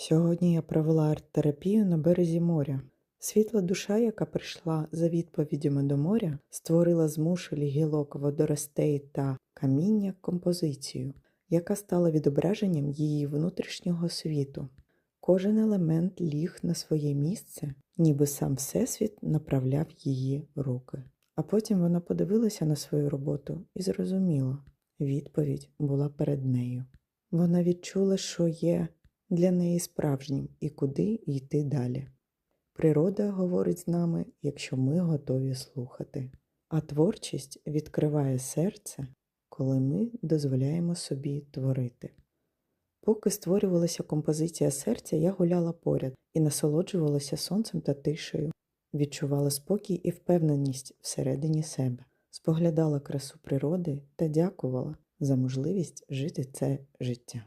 Сьогодні я провела арт-терапію на березі моря. Світла душа, яка прийшла за відповідями до моря, створила з мушель гілок водоростей та каміння композицію, яка стала відображенням її внутрішнього світу. Кожен елемент ліг на своє місце, ніби сам Всесвіт направляв її руки. А потім вона подивилася на свою роботу і зрозуміла, відповідь була перед нею. Вона відчула, що є для неї справжнім і куди йти далі. Природа говорить з нами, якщо ми готові слухати, а творчість відкриває серце, коли ми дозволяємо собі творити. Поки створювалася композиція серця, я гуляла поряд і насолоджувалася сонцем та тишею, відчувала спокій і впевненість всередині себе, споглядала красу природи та дякувала за можливість жити це життя.